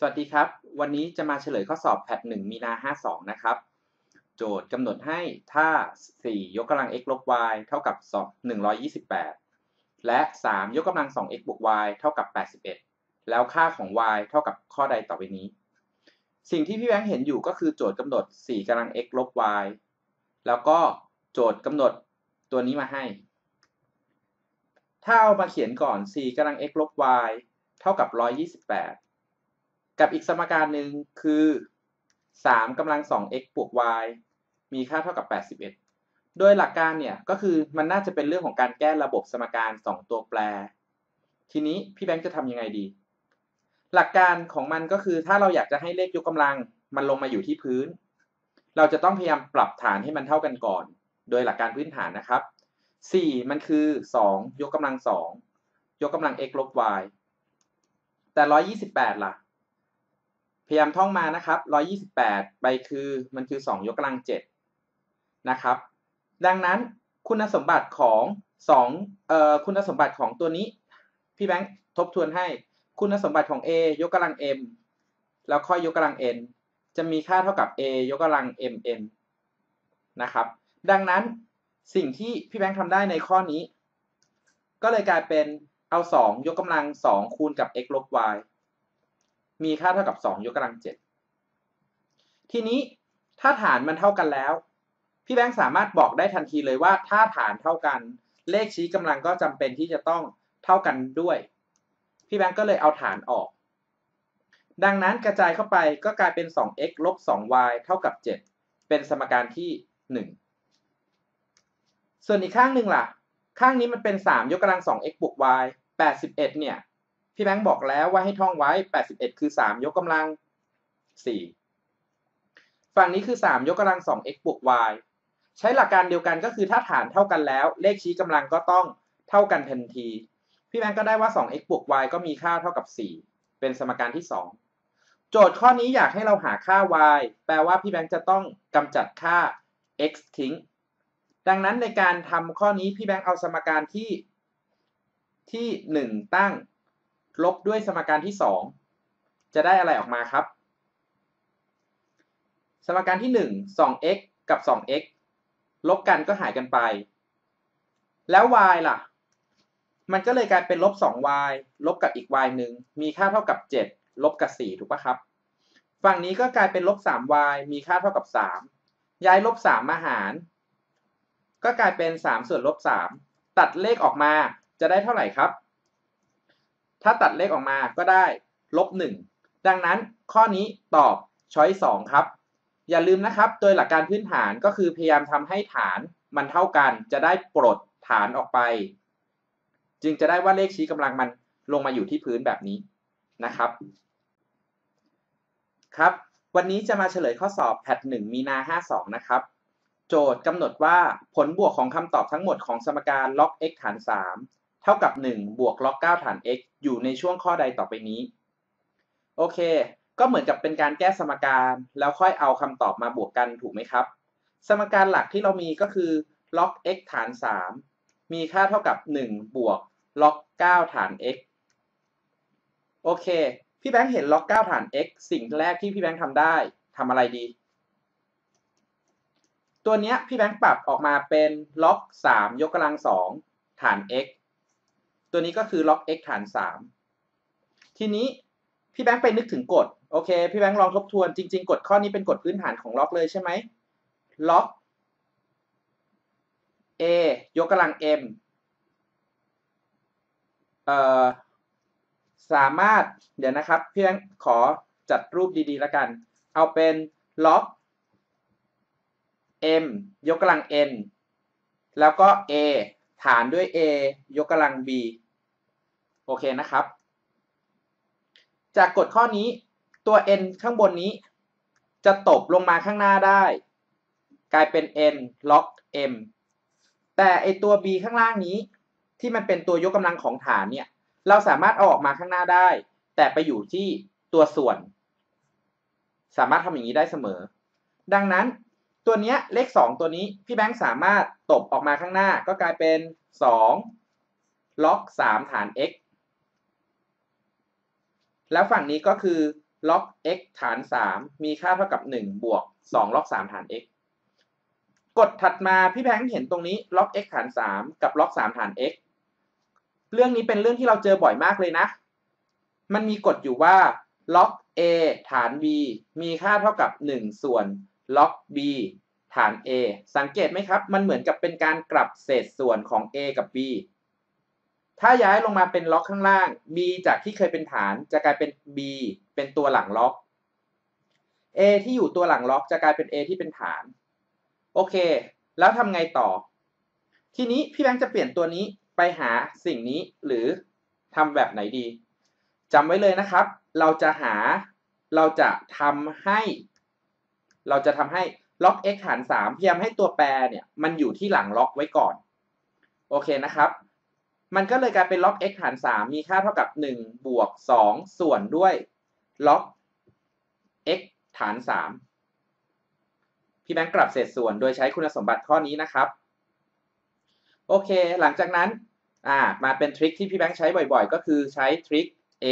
สวัสดีครับ วันนี้จะมาเฉลยข้อสอบแพท1มีนา 52 นะครับ โจทย์กำหนดให้ถ้า 4 ยกกำลัง x ลบ y เท่ากับ2 128 และ 3 ยกกำลัง 2x บวก y เท่ากับ 81 แล้วค่าของ y เท่ากับข้อใดต่อไปนี้ สิ่งที่พี่แบงค์เห็นอยู่ก็คือโจทย์กำหนด 4กำลัง x ลบ y แล้วก็โจทย์กำหนดตัวนี้มาให้ ถ้าเอามาเขียนก่อน 4กำลัง x ลบ y เท่ากับ 128 กับอีกสมการหนึ่งคือ3กำลัง 2x บวก y มีค่าเท่ากับ 81 โดยหลักการเนี่ยก็คือมันน่าจะเป็นเรื่องของการแก้ระบบสมการ 2 ตัวแปร ทีนี้พี่แบงค์จะทำยังไงดี หลักการของมันก็คือถ้าเราอยากจะให้เลขยกกำลังมันลงมาอยู่ที่พื้น เราจะต้องพยายามปรับฐานให้มันเท่ากันก่อน โดยหลักการพื้นฐานนะครับ 4 มันคือ 2 ยกกำลัง 2 ยกกำลัง x ลบ y แต่ 128 ล่ะ พยายามท่องมานะครับ 128 ไปคือมันคือ 2 ยกกำลัง 7 นะครับ ดังนั้นคุณสมบัติของ2เอ่อคุณสมบัติของตัวนี้ พี่แบงค์ทบทวนให้ คุณสมบัติของ a ยกกำลัง m แล้วค่อยยกกำลัง n จะมีค่าเท่ากับ a ยกกำลัง mn นะครับ ดังนั้นสิ่งที่พี่แบงค์ทำได้ในข้อนี้ ก็เลยกลายเป็นเอา 2 ยกกำลัง 2 คูณกับ x ลบ y มีค่าเท่ากับ2ยกกำลัง7ทีนี้ถ้าฐานมันเท่ากันแล้ว พี่แบงค์สามารถบอกได้ทันทีเลยว่า ถ้าฐานเท่ากัน เลขชี้กำลังก็จำเป็นที่จะต้องเท่ากันด้วย พี่แบงค์ก็เลยเอาฐานออก ดังนั้นกระจายเข้าไปก็กลายเป็น 2x ลบ 2y เท่ากับ 7 เป็นสมการที่ 1 ส่วนอีกข้างหนึ่งล่ะ ข้างนี้มันเป็น 3 ยกกำลัง 2x บวก y 81 เนี่ย พี่แบงค์บอกแล้วว่าให้ท่องไว้ 81 คือ 3 ยกกำลัง 4 ฝั่งนี้คือ 3 ยกกำลัง 2x บวก y ใช้หลักการเดียวกันก็คือถ้าฐานเท่ากันแล้ว เลขชี้กำลังก็ต้องเท่ากันทันที พี่แบงค์ก็ได้ว่า 2x บวก y ก็มีค่าเท่ากับ 4 เป็นสมการที่ 2 โจทย์ข้อนี้อยากให้เราหาค่า y แปลว่าพี่แบงค์จะต้องกำจัดค่า x ทิ้ง ดังนั้นในการทำข้อนี้พี่แบงค์เอาสมการที่ที่ 1 ตั้ง ลบด้วยสมการที่ 2 จะได้อะไรออกมาครับ สมการที่ 1 2x กับ 2x ลบกันก็หายกันไป แล้ว y ล่ะ มันก็เลยกลายเป็นลบ 2y ลบกับอีก y หนึ่งมีค่าเท่ากับ 7 ลบกับ 4 ถูกปะครับ ฝั่งนี้ก็กลายเป็นลบ 3y มีค่าเท่ากับ 3 ย้ายลบ 3 มาหาร ก็กลายเป็น 3 ส่วนลบ 3 ตัดเลขออกมาจะได้เท่าไหร่ครับ ถ้าตัดเลขออกมาก็ได้ลบหนึ่งดังนั้นข้อนี้ตอบช้อยสองครับ อย่าลืมนะครับ โดยหลักการพื้นฐานก็คือพยายามทำให้ฐานมันเท่ากัน จะได้ปลดฐานออกไป จึงจะได้ว่าเลขชี้กำลังมันลงมาอยู่ที่พื้นแบบนี้นะครับ ครับ วันนี้จะมาเฉลยข้อสอบแพทหนึ่งมีนา 52 นะครับ โจทย์กำหนดว่าผลบวกของคำตอบทั้งหมดของสมการ log x ฐาน 3 ท่ากับ 1 บวกล็อก 9 ฐาน x อยู่ในช่วงข้อใดต่อไปนี้ โอเค ก็เหมือนกับเป็นการแก้สมการ แล้วค่อยเอาคำตอบมาบวกกันถูกไหมครับ สมการหลักที่เรามีก็คือล็อก x ฐาน 3 มีค่าเท่ากับ 1 บวกล็อก 9 ฐาน x โอเค พี่แบงค์เห็นล็อก 9 ฐาน x สิ่งแรกที่พี่แบงค์ทำได้ทำอะไรดี ตัวนี้พี่แบงค์ปรับออกมาเป็นล็อก 3 ยกกำลัง 2 ฐาน x ตัวนี้ก็คือล็อก x ฐาน 3 ทีนี้พี่แบงค์ไปนึกถึงกฎโอเค พี่แบงค์ลองทบทวนจริง ๆ กฎข้อนี้เป็นกฎพื้นฐานของล็อกเลยใช่ไหมล็อก a ยกกำลัง m เอ่อสามารถเดี๋ยวนะครับพี่แบงค์ขอจัดรูปดีๆแล้วกัน เอาเป็นล็อก m ยกกำลัง n แล้วก็ a ฐานด้วย a ยกกำลัง b โอเคนะครับ จากกฎข้อนี้ตัว n ข้างบนนี้ จะตบลงมาข้างหน้าได้ กลายเป็น n log m แต่ไอตัว b ข้างล่างนี้ ที่มันเป็นตัวยกกำลังของฐานเนี่ย เราสามารถเอาออกมาข้างหน้าได้ แต่ไปอยู่ที่ตัวส่วน สามารถทำอย่างนี้ได้เสมอ ดังนั้นตัวนี้เลข 2 ตัวนี้พี่แบงค์สามารถตบออกมาข้างหน้าก็กลายเป็น 2 ล็อก 3 ฐาน x แล้วฝั่งนี้ก็คือล็อก x ฐาน 3 มีค่าเท่ากับ 1 บวก 2 ล็อก 3 ฐาน x กดถัดมาพี่แพงเห็นตรงนี้ล็อก x ฐาน 3 กับล็อก 3 ฐาน x เรื่องนี้เป็นเรื่องที่เราเจอบ่อยมากเลยนะ มันมีกฎอยู่ว่าล็อก a ฐาน b มีค่าเท่ากับ 1 ส่วนล็อก b ฐาน a สังเกตไหมครับ มันเหมือนกับเป็นการกลับเศษส่วนของ a กับ b ถ้าย้ายลงมาเป็นล็อกข้างล่าง b จากที่เคยเป็นฐานจะกลายเป็น b เป็นตัวหลังล็อก a ที่อยู่ตัวหลังล็อกจะกลายเป็น a ที่เป็นฐาน โอเค แล้วทำไงต่อ ทีนี้พี่แบงค์จะเปลี่ยนตัวนี้ไปหาสิ่งนี้หรือทำแบบไหนดีจำไว้เลยนะครับ เราจะหาเราจะทำให้ เราจะทำให้ล็อก x หาร3พยายามให้ตัวแปรเนี่ยมันอยู่ที่หลังล็อกไว้ก่อน โอเคนะครับ มันก็เลยกลายเป็นล็อก x หาร 3 มีค่าเท่ากับ 1 บวก 2 ส่วนด้วยล็อก x ฐาน 3 พี่แบงค์กลับเศษส่วนโดยใช้คุณสมบัติข้อนี้นะครับ โอเค หลังจากนั้นอ่ามาเป็นทริคที่พี่แบงค์ใช้บ่อยๆ ก็คือใช้ทริค a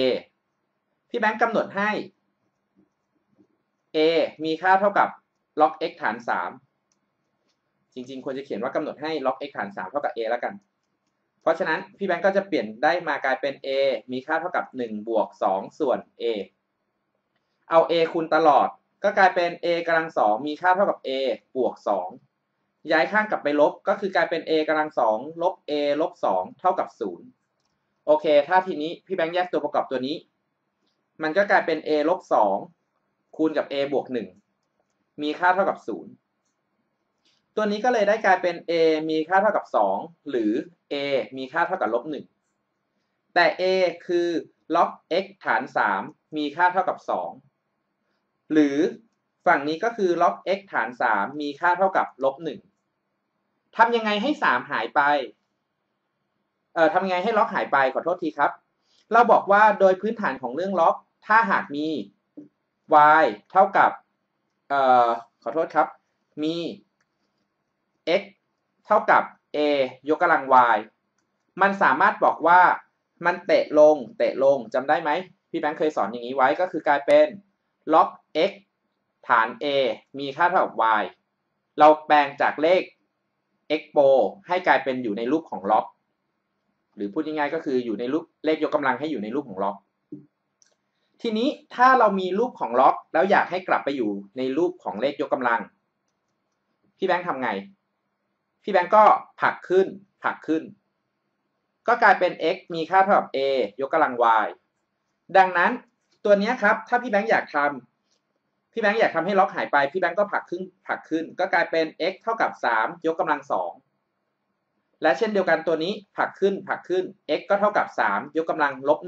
พี่แบงค์กำหนดให้ a มีค่าเท่ากับล็อก x ฐาน 3 จริงๆ ควรจะเขียนว่ากำหนดให้ล็อก x ฐาน 3 เท่ากับ a แล้วกัน เพราะฉะนั้นพี่แบงค์ก็จะเปลี่ยนได้มากลายเป็น a มีค่าเท่ากับ 1 บวก 2 ส่วน a เอา a คูณตลอด ก็กลายเป็น a กำลัง2มีค่าเท่ากับ a บวก 2 ย้ายข้างกลับไปลบก็คือกลายเป็น a กำลัง2ลบ a ลบ 2 เท่ากับ 0 โอเค ถ้าทีนี้พี่แบงค์แยกตัวประกอบตัวนี้ มันก็กลายเป็น a ลบ2คูณกับ a บวก 1 มีค่าเท่ากับ 0 ตัวนี้ก็เลยได้กลายเป็น a มีค่าเท่ากับ 2 หรือ a มีค่าเท่ากับลบ1แต่ a คือล็อก x ฐาน 3 มีค่าเท่ากับ 2 หรือฝั่งนี้ก็คือล็อก x ฐาน 3 มีค่าเท่ากับลบ1ทำยังไงให้ 3 หายไป เอ่อทำยังไงให้ล็อกหายไปขอโทษทีครับ เราบอกว่าโดยพื้นฐานของเรื่องล็อก ถ้าหากมี y เท่ากับ เอ่อ ขอโทษครับ มี x เท่ากับ a ยกกำลัง y มันสามารถบอกว่ามันเตะลงเตะลงจำได้ไหมพี่แบงค์เคยสอนอย่างนี้ไว้ก็คือกลายเป็นล็อก x ฐาน a มีค่าเท่ากับ y เราแปลงจากเลข expo ให้กลายเป็นอยู่ในรูปของล็อก หรือพูดง่ายๆก็คืออยู่ในรูปเลขยกกำลังให้อยู่ในรูปของล็อก ทีนี้ถ้าเรามีรูปของล็อก แล้วอยากให้กลับไปอยู่ในรูปของเลขยกกำลัง พี่แบงค์ทำไง พี่แบงค์ก็ผลักขึ้นผลักขึ้น ก็กลายเป็น x มีค่าเท่ากับ a ยกกำลัง y ดังนั้นตัวนี้ครับ ถ้าพี่แบงค์อยากทำพี่แบงค์อยากทำให้ล็อกหายไป พี่แบงค์ก็ผลักขึ้นผลักขึ้น ก็กลายเป็น x เท่ากับ 3 ยกกำลัง 2 และเช่นเดียวกันตัวนี้ผลักขึ้นผลักขึ้น x ก็เท่ากับ 3 ยกกำลังลบ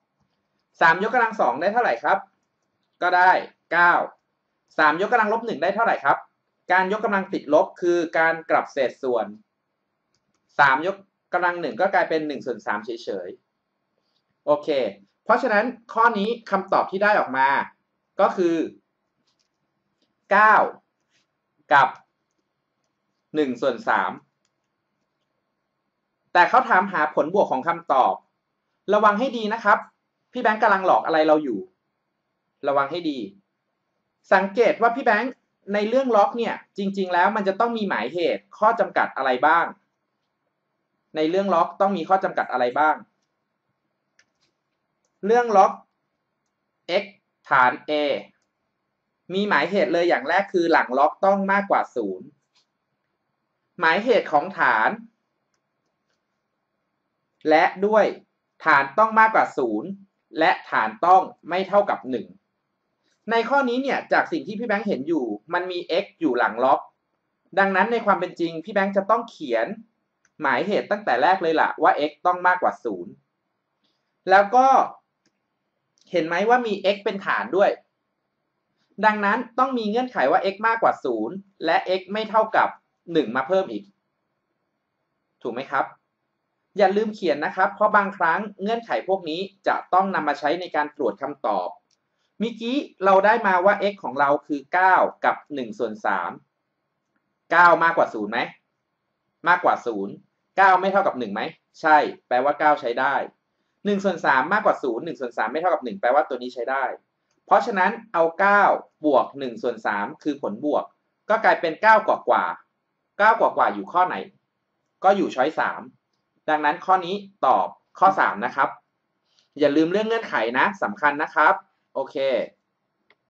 1 3 ยกกำลัง 2 ได้เท่าไหร่ครับ ก็ได้ 9 3 ยกกำลังลบ1ได้เท่าไหร่ครับ การยกกำลังติดลบคือการกลับเศษส่วน 3 ยกกำลังหนึ่งก็กลายเป็น1ส่วน3เฉยๆ โอเค เพราะฉะนั้นข้อนี้คำตอบที่ได้ออกมา ก็คือ 9 กับ1ส่วน3แต่เขาถามหาผลบวกของคำตอบ ระวังให้ดีนะครับ พี่แบงค์กำลังหลอกอะไรเราอยู่ ระวังให้ดี สังเกตว่าพี่แบงค์ ในเรื่องล็อกเนี่ยจริง ๆ แล้วมันจะต้องมีหมายเหตุข้อจำกัดอะไรบ้าง ในเรื่องล็อกต้องมีข้อจำกัดอะไรบ้าง เรื่องล็อก x ฐาน a มีหมายเหตุเลยอย่างแรกคือหลังล็อกต้องมากกว่า 0 หมายเหตุของฐาน และด้วยฐานต้องมากกว่า 0 และฐานต้องไม่เท่ากับ 1 ในข้อนี้เนี่ยจากสิ่งที่พี่แบงค์เห็นอยู่ มันมี x อยู่หลังล็อกดังนั้นในความเป็นจริงพี่แบงค์จะต้องเขียนหมายเหตุตั้งแต่แรกเลยล่ะว่า x ต้องมากกว่า 0 แล้วก็เห็นไหมว่ามี x เป็นฐานด้วย ดังนั้นต้องมีเงื่อนไขว่า x มากกว่า 0 และ x ไม่เท่ากับ 1 มาเพิ่มอีก ถูกไหมครับ อย่าลืมเขียนนะครับ เพราะบางครั้งเงื่อนไขพวกนี้จะต้องนำมาใช้ในการตรวจคำตอบ มื่อกี้เราได้มาว่า x ของเราคือ 9 กับ 1 ส่วน 3 9 มากกว่า 0ไหม มากกว่า 0 9 ไม่เท่ากับ 1ไหม ใช่ แปลว่า 9 ใช้ได้ 1 ส่วน 3 มากกว่า 0 1 ส่วน 3 ไม่เท่ากับ 1 แปลว่าตัวนี้ใช้ได้ เพราะฉะนั้นเอา 9 บวก 1 ส่วน 3 คือผลบวก ก็กลายเป็น 9 กว่ากว่า 9 กว่ากว่าอยู่ข้อไหน ก็อยู่ช้อย 3 ดังนั้นข้อนี้ตอบข้อ 3 นะครับ อย่าลืมเรื่องเงื่อนไขนะสำคัญนะครับ โอเค